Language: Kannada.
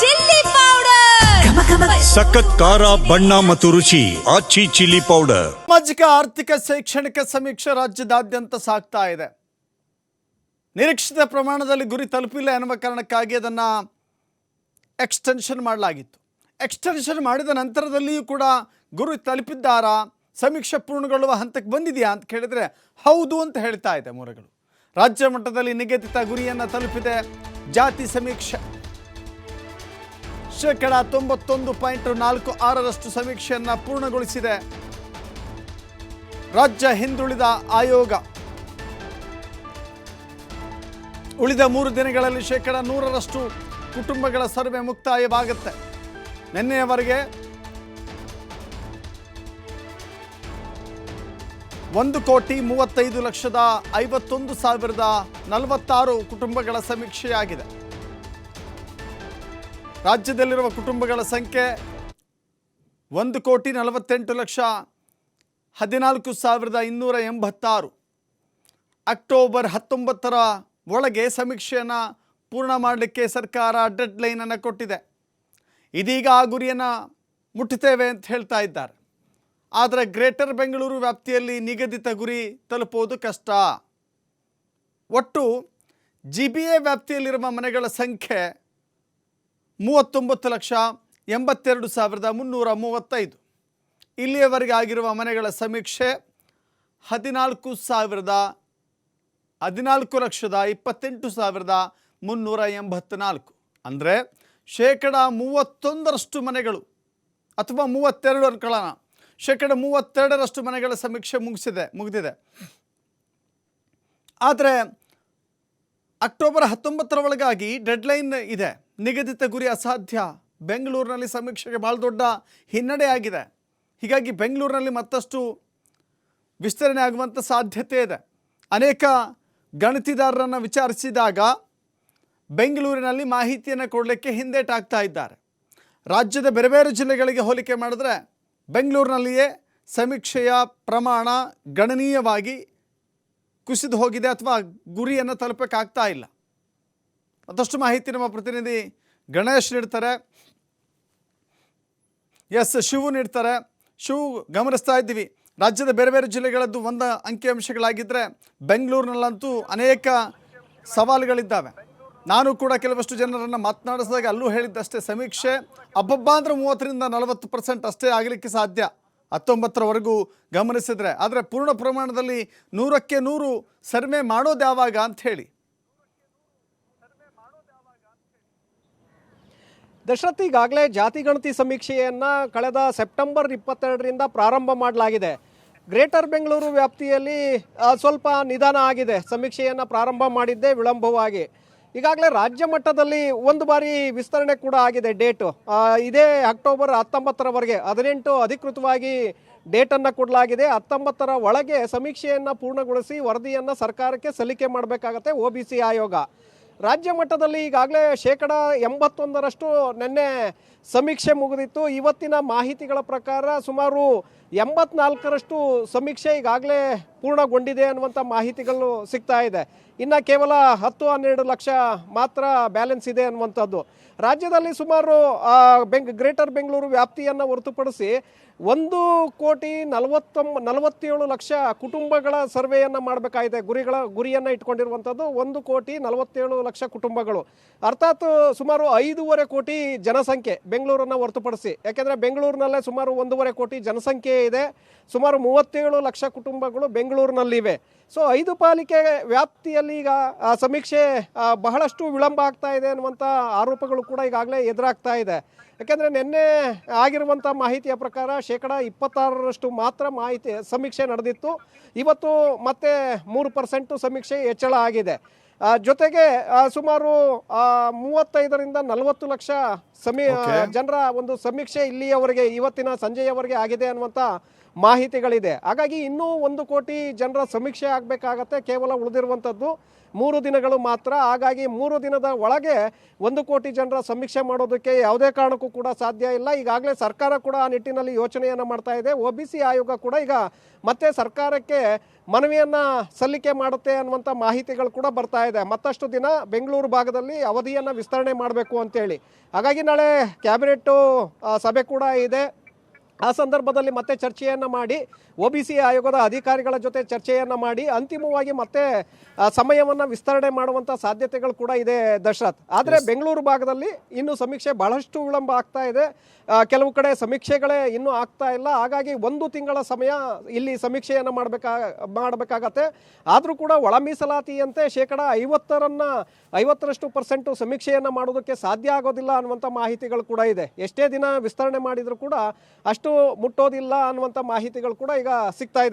Chilli powder. ಸಖತ್ ಖಾರ ಬಣ್ಣ ಮತ್ತು ರುಚಿ ಆಚಿ ಚಿಲ್ಲಿ ಪೌಡರ್. ಸಾಮಾಜಿಕ ಆರ್ಥಿಕ ಶೈಕ್ಷಣಿಕ ಸಮೀಕ್ಷೆ ರಾಜ್ಯದಾದ್ಯಂತ ಸಾಗ್ತಾ ಇದೆ. ನಿರೀಕ್ಷಿತ ಪ್ರಮಾಣದಲ್ಲಿ ಗುರಿ ತಲುಪಿಲ್ಲ ಎನ್ನುವ ಕಾರಣಕ್ಕಾಗಿ ಅದನ್ನು ಎಕ್ಸ್ಟೆನ್ಷನ್ ಮಾಡಲಾಗಿತ್ತು. ಎಕ್ಸ್ಟೆನ್ಷನ್ ಮಾಡಿದ ನಂತರದಲ್ಲಿಯೂ ಕೂಡ ಗುರಿ ತಲುಪಿದ್ದಾರಾ ಸಮೀಕ್ಷೆ ಪೂರ್ಣಗೊಳ್ಳುವ ಹಂತಕ್ಕೆ ಬಂದಿದೆಯಾ ಅಂತ ಕೇಳಿದರೆ ಹೌದು ಅಂತ ಹೇಳ್ತಾ ಇದೆ ಮೂಲಗಳು. ರಾಜ್ಯ ಮಟ್ಟದಲ್ಲಿ ನಿಗದಿತ ಗುರಿಯನ್ನು ತಲುಪಿದೆ ಜಾತಿ ಸಮೀಕ್ಷೆ. ಶೇಕಡ ತೊಂಬತ್ತೊಂದು ಪಾಯಿಂಟ್ ನಾಲ್ಕು ಆರರಷ್ಟು ಸಮೀಕ್ಷೆಯನ್ನು ಪೂರ್ಣಗೊಳಿಸಿದೆ. ರಾಜ್ಯ ಹಿಂದುಳಿದ ಆಯೋಗ. ಉಳಿದ ಮೂರು ದಿನಗಳಲ್ಲಿ ಶೇಕಡ ನೂರರಷ್ಟು ಕುಟುಂಬಗಳ ಸರ್ವೆ ಮುಕ್ತಾಯವಾಗುತ್ತೆ. ನಿನ್ನೆಯವರೆಗೆ ಒಂದು ಕೋಟಿ ಮೂವತ್ತೈದು ಲಕ್ಷದ ಐವತ್ತೊಂದು ಸಾವಿರದ ನಲವತ್ತಾರು ಕುಟುಂಬಗಳ ಸಮೀಕ್ಷೆಯಾಗಿದೆ. ರಾಜ್ಯದಲ್ಲಿರುವ ಕುಟುಂಬಗಳ ಸಂಖ್ಯೆ ಒಂದು ಕೋಟಿ ನಲವತ್ತೆಂಟು ಲಕ್ಷ ಹದಿನಾಲ್ಕು ಸಾವಿರದ ಇನ್ನೂರ ಎಂಬತ್ತಾರು. ಅಕ್ಟೋಬರ್ ಹತ್ತೊಂಬತ್ತರ ಒಳಗೆ ಸಮೀಕ್ಷೆಯನ್ನು ಪೂರ್ಣ ಮಾಡಲಿಕ್ಕೆ ಸರ್ಕಾರ ಡೆಡ್ ಲೈನನ್ನು ಕೊಟ್ಟಿದೆ. ಇದೀಗ ಆ ಗುರಿಯನ್ನು ಮುಟ್ಟುತ್ತೇವೆ ಅಂತ ಹೇಳ್ತಾ ಇದ್ದಾರೆ. ಆದರೆ ಗ್ರೇಟರ್ ಬೆಂಗಳೂರು ವ್ಯಾಪ್ತಿಯಲ್ಲಿ ನಿಗದಿತ ಗುರಿ ತಲುಪೋದು ಕಷ್ಟ. ಒಟ್ಟು ಜಿ ಬಿ ಎ ವ್ಯಾಪ್ತಿಯಲ್ಲಿರುವ ಮನೆಗಳ ಸಂಖ್ಯೆ ಮೂವತ್ತೊಂಬತ್ತು ಲಕ್ಷ ಎಂಬತ್ತೆರಡು ಸಾವಿರದ ಮುನ್ನೂರ ಮೂವತ್ತೈದು. ಇಲ್ಲಿಯವರೆಗೆ ಆಗಿರುವ ಮನೆಗಳ ಸಮೀಕ್ಷೆ ಹದಿನಾಲ್ಕು ಸಾವಿರದ ಹದಿನಾಲ್ಕು ಲಕ್ಷದ ಇಪ್ಪತ್ತೆಂಟು ಸಾವಿರದ ಮುನ್ನೂರ ಎಂಬತ್ನಾಲ್ಕು. ಅಂದರೆ ಶೇಕಡ ಮೂವತ್ತೊಂದರಷ್ಟು ಮನೆಗಳು ಅಥವಾ ಮೂವತ್ತೆರಡು ಅನ್ಕೊಳ್ಳೋಣ ಶೇಕಡ ಮೂವತ್ತೆರಡರಷ್ಟು ಮನೆಗಳ ಸಮೀಕ್ಷೆ ಮುಗಿಸಿದೆ, ಮುಗಿದಿದೆ. ಆದರೆ ಅಕ್ಟೋಬರ್ ಹತ್ತೊಂಬತ್ತರ ಒಳಗಾಗಿ ಡೆಡ್ಲೈನ್ ಇದೆ. ನಿಗದಿತ ಗುರಿ ಅಸಾಧ್ಯ. ಬೆಂಗಳೂರಿನಲ್ಲಿ ಸಮೀಕ್ಷೆಗೆ ಭಾಳ ದೊಡ್ಡ ಹಿನ್ನಡೆ ಆಗಿದೆ. ಹೀಗಾಗಿ ಬೆಂಗಳೂರಿನಲ್ಲಿ ಮತ್ತಷ್ಟು ವಿಸ್ತರಣೆ ಆಗುವಂಥ ಸಾಧ್ಯತೆ ಇದೆ. ಅನೇಕ ಗಣತಿದಾರರನ್ನು ವಿಚಾರಿಸಿದಾಗ ಬೆಂಗಳೂರಿನಲ್ಲಿ ಮಾಹಿತಿಯನ್ನು ಕೊಡಲಿಕ್ಕೆ ಹಿಂದೇಟಾಗ್ತಾ ಇದ್ದಾರೆ. ರಾಜ್ಯದ ಬೇರೆ ಬೇರೆ ಜಿಲ್ಲೆಗಳಿಗೆ ಹೋಲಿಕೆ ಮಾಡಿದ್ರೆ ಬೆಂಗಳೂರಿನಲ್ಲಿಯೇ ಸಮೀಕ್ಷೆಯ ಪ್ರಮಾಣ ಗಣನೀಯವಾಗಿ ಕುಸಿದು ಹೋಗಿದೆ ಅಥವಾ ಗುರಿಯನ್ನು ತಲುಪಕ್ಕಾಗ್ತಾ ಇಲ್ಲ. ಮತ್ತಷ್ಟು ಮಾಹಿತಿ ನಮ್ಮ ಪ್ರತಿನಿಧಿ ಗಣೇಶ್ ನೀಡ್ತಾರೆ. ಎಸ್ ಶಿವು ನೀಡ್ತಾರೆ. ಶಿವು ಗಮನಿಸ್ತಾ ಇದ್ದೀವಿ. ರಾಜ್ಯದ ಬೇರೆ ಬೇರೆ ಜಿಲ್ಲೆಗಳದ್ದು ಒಂದು ಅಂಕಿಅಂಶಗಳಾಗಿದ್ದರೆ ಬೆಂಗಳೂರಿನಲ್ಲಂತೂ ಅನೇಕ ಸವಾಲುಗಳಿದ್ದಾವೆ. ನಾನು ಕೂಡ ಕೆಲವಷ್ಟು ಜನರನ್ನು ಮಾತನಾಡಿಸಿದಾಗ ಅಲ್ಲೂ ಹೇಳಿದ್ದಷ್ಟೇ ಸಮೀಕ್ಷೆ. ಅಬ್ಬಬ್ಬ ಅಂದರೆ ಮೂವತ್ತರಿಂದ ನಲವತ್ತು ಪರ್ಸೆಂಟ್ ಅಷ್ಟೇ ಆಗಲಿಕ್ಕೆ ಸಾಧ್ಯ. ಹತ್ತೊಂಬತ್ತರವರೆಗೂ ಗಮನಿಸಿದರೆ. ಆದರೆ ಪೂರ್ಣ ಪ್ರಮಾಣದಲ್ಲಿ ನೂರಕ್ಕೆ ನೂರು ಸರ್ವೆ ಮಾಡೋದು ಯಾವಾಗ ಅಂತ ದಶರಥ್ ಈಗಾಗಲೇ ಜಾತಿ ಗಣತಿ ಸಮೀಕ್ಷೆಯನ್ನ ಕಳೆದ ಸೆಪ್ಟೆಂಬರ್ ಇಪ್ಪತ್ತೆರಡರಿಂದ ಪ್ರಾರಂಭ ಮಾಡಲಾಗಿದೆ. ಗ್ರೇಟರ್ ಬೆಂಗಳೂರು ವ್ಯಾಪ್ತಿಯಲ್ಲಿ ಸ್ವಲ್ಪ ನಿಧಾನ ಆಗಿದೆ. ಸಮೀಕ್ಷೆಯನ್ನು ಪ್ರಾರಂಭ ಮಾಡಿದ್ದೇ ವಿಳಂಬವಾಗಿ. ಈಗಾಗಲೇ ರಾಜ್ಯ ಮಟ್ಟದಲ್ಲಿ ಒಂದು ಬಾರಿ ವಿಸ್ತರಣೆ ಕೂಡ ಆಗಿದೆ ಡೇಟು. ಇದೇ ಅಕ್ಟೋಬರ್ ಹತ್ತೊಂಬತ್ತರವರೆಗೆ ಹದಿನೆಂಟು ಅಧಿಕೃತವಾಗಿ ಡೇಟನ್ನು ಕೊಡಲಾಗಿದೆ. ಹತ್ತೊಂಬತ್ತರ ಒಳಗೆ ಸಮೀಕ್ಷೆಯನ್ನು ಪೂರ್ಣಗೊಳಿಸಿ ವರದಿಯನ್ನು ಸರ್ಕಾರಕ್ಕೆ ಸಲ್ಲಿಕೆ ಮಾಡಬೇಕಾಗತ್ತೆ ಒ ಬಿ ಸಿ ಆಯೋಗ. ರಾಜ್ಯ ಮಟ್ಟದಲ್ಲಿ ಈಗಾಗಲೇ ಶೇಕಡ ಎಂಬತ್ತೊಂದರಷ್ಟು ನಿನ್ನೆ ಸಮೀಕ್ಷೆ ಮುಗಿದಿತ್ತು. ಇವತ್ತಿನ ಮಾಹಿತಿಗಳ ಪ್ರಕಾರ ಸುಮಾರು ಎಂಬತ್ನಾಲ್ಕರಷ್ಟು ಸಮೀಕ್ಷೆ ಈಗಾಗಲೇ ಪೂರ್ಣಗೊಂಡಿದೆ ಅನ್ನುವಂಥ ಮಾಹಿತಿಗಳು ಸಿಗ್ತಾ ಇದೆ. ಇನ್ನು ಕೇವಲ ಹತ್ತು ಹನ್ನೆರಡು ಲಕ್ಷ ಮಾತ್ರ ಬ್ಯಾಲೆನ್ಸ್ ಇದೆ ಅನ್ನುವಂಥದ್ದು. ರಾಜ್ಯದಲ್ಲಿ ಸುಮಾರು ಬೆಂಗ್, ಗ್ರೇಟರ್ ಬೆಂಗಳೂರು ವ್ಯಾಪ್ತಿಯನ್ನು ಹೊರತುಪಡಿಸಿ ಒಂದು ಕೋಟಿ ನಲವತ್ತೊಂಬ ನಲವತ್ತೇಳು ಲಕ್ಷ ಕುಟುಂಬಗಳ ಸರ್ವೆಯನ್ನು ಮಾಡಬೇಕಾಗಿದೆ. ಗುರಿಗಳ, ಗುರಿಯನ್ನು ಇಟ್ಕೊಂಡಿರುವಂಥದ್ದು ಒಂದು ಕೋಟಿ ನಲವತ್ತೇಳು ಲಕ್ಷ ಕುಟುಂಬಗಳು. ಅರ್ಥಾತ್ ಸುಮಾರು ಐದೂವರೆ ಕೋಟಿ ಜನಸಂಖ್ಯೆ ಬೆಂಗಳೂರನ್ನು ಹೊರತುಪಡಿಸಿ. ಯಾಕೆಂದರೆ ಬೆಂಗಳೂರಿನಲ್ಲೇ ಸುಮಾರು ಒಂದೂವರೆ ಕೋಟಿ ಜನಸಂಖ್ಯೆ ಇದೆ. ಸುಮಾರು ಮೂವತ್ತೇಳು ಲಕ್ಷ ಕುಟುಂಬಗಳು ಬೆಂಗಳೂರಿನಲ್ಲಿವೆ. ಸೊ ಐದು ಪಾಲಿಕೆ ವ್ಯಾಪ್ತಿಯಲ್ಲಿ ಈಗ ಸಮೀಕ್ಷೆ ಬಹಳಷ್ಟು ವಿಳಂಬ ಆಗ್ತಾ ಇದೆ ಅನ್ನುವಂಥ ಆರೋಪಗಳು ಕೂಡ ಈಗಾಗಲೇ ಎದುರಾಗ್ತಾ ಇದೆ. ಯಾಕೆಂದರೆ ನಿನ್ನೆ ಆಗಿರುವಂಥ ಮಾಹಿತಿಯ ಪ್ರಕಾರ ಶೇಕಡ ಇಪ್ಪತ್ತಾರರಷ್ಟು ಮಾತ್ರ ಮಾಹಿತಿ ಸಮೀಕ್ಷೆ ನಡೆದಿತ್ತು. ಇವತ್ತು ಮತ್ತೆ ಮೂರು ಪರ್ಸೆಂಟು ಸಮೀಕ್ಷೆ ಹೆಚ್ಚಳ ಆಗಿದೆ. ಜೊತೆಗೆ ಸುಮಾರು ಮೂವತ್ತೈದರಿಂದ ನಲವತ್ತು ಲಕ್ಷ ಸಮೀ ಜನರ ಒಂದು ಸಮೀಕ್ಷೆ ಇಲ್ಲಿಯವರೆಗೆ ಇವತ್ತಿನ ಸಂಜೆಯವರೆಗೆ ಆಗಿದೆ ಅನ್ನುವಂಥ ಮಾಹಿತಿಗಳಿದೆ. ಹಾಗಾಗಿ ಇನ್ನೂ ಒಂದು ಕೋಟಿ ಜನರ ಸಮೀಕ್ಷೆ ಆಗಬೇಕಾಗತ್ತೆ, ಕೇವಲ ಉಳಿದಿರುವಂಥದ್ದು ಮೂರು ದಿನಗಳು ಮಾತ್ರ. ಹಾಗಾಗಿ ಮೂರು ದಿನದ ಒಳಗೆ ಒಂದು ಕೋಟಿ ಜನರ ಸಮೀಕ್ಷೆ ಮಾಡೋದಕ್ಕೆ ಯಾವುದೇ ಕಾರಣಕ್ಕೂ ಕೂಡ ಸಾಧ್ಯ ಇಲ್ಲ. ಈಗಾಗಲೇ ಸರ್ಕಾರ ಕೂಡ ಆ ನಿಟ್ಟಿನಲ್ಲಿ ಯೋಚನೆಯನ್ನು ಮಾಡ್ತಾ ಇದೆ. ಒ ಬಿ ಸಿ ಆಯೋಗ ಕೂಡ ಈಗ ಮತ್ತೆ ಸರ್ಕಾರಕ್ಕೆ ಮನವಿಯನ್ನು ಸಲ್ಲಿಕೆ ಮಾಡುತ್ತೆ ಅನ್ನುವಂಥ ಮಾಹಿತಿಗಳು ಕೂಡ ಬರ್ತಾ ಇದೆ. ಮತ್ತಷ್ಟು ದಿನ ಬೆಂಗಳೂರು ಭಾಗದಲ್ಲಿ ಅವಧಿಯನ್ನು ವಿಸ್ತರಣೆ ಮಾಡಬೇಕು ಅಂತೇಳಿ. ಹಾಗಾಗಿ ನಾಳೆ ಕ್ಯಾಬಿನೆಟ್ಟು ಸಭೆ ಕೂಡ ಇದೆ. ಆ ಸಂದರ್ಭದಲ್ಲಿ ಮತ್ತೆ ಚರ್ಚೆಯನ್ನು ಮಾಡಿ ಒ ಬಿ ಸಿ ಆಯೋಗದ ಅಧಿಕಾರಿಗಳ ಜೊತೆ ಚರ್ಚೆಯನ್ನು ಮಾಡಿ ಅಂತಿಮವಾಗಿ ಮತ್ತೆ ಸಮಯವನ್ನು ವಿಸ್ತರಣೆ ಮಾಡುವಂಥ ಸಾಧ್ಯತೆಗಳು ಕೂಡ ಇದೆ ದಶರಥ್. ಆದರೆ ಬೆಂಗಳೂರು ಭಾಗದಲ್ಲಿ ಇನ್ನು ಸಮೀಕ್ಷೆ ಬಹಳಷ್ಟು ವಿಳಂಬ ಆಗ್ತಾ ಇದೆ. ಕೆಲವು ಕಡೆ ಸಮೀಕ್ಷೆಗಳೇ ಇನ್ನೂ ಆಗ್ತಾ ಇಲ್ಲ. ಹಾಗಾಗಿ ಒಂದು ತಿಂಗಳ ಸಮಯ ಇಲ್ಲಿ ಸಮೀಕ್ಷೆಯನ್ನು ಮಾಡಬೇಕಾ ಮಾಡಬೇಕಾಗತ್ತೆ. ಆದರೂ ಕೂಡ ಒಳ ಮೀಸಲಾತಿಯಂತೆ ಶೇಕಡ ಐವತ್ತರನ್ನು ಐವತ್ತರಷ್ಟು ಪರ್ಸೆಂಟು ಸಮೀಕ್ಷೆಯನ್ನು ಮಾಡೋದಕ್ಕೆ ಸಾಧ್ಯ ಆಗೋದಿಲ್ಲ ಅನ್ನುವಂಥ ಮಾಹಿತಿಗಳು ಕೂಡ ಇದೆ. ಎಷ್ಟೇ ದಿನ ವಿಸ್ತರಣೆ ಮಾಡಿದರೂ ಕೂಡ ಅಷ್ಟು ಮುಟ್ಟೋದಿಲ್ಲ ಅನ್ನುವಂಥ ಮಾಹಿತಿಗಳು ಕೂಡ ಈಗ ಸಿಗ್ತಾ ಇದೆ.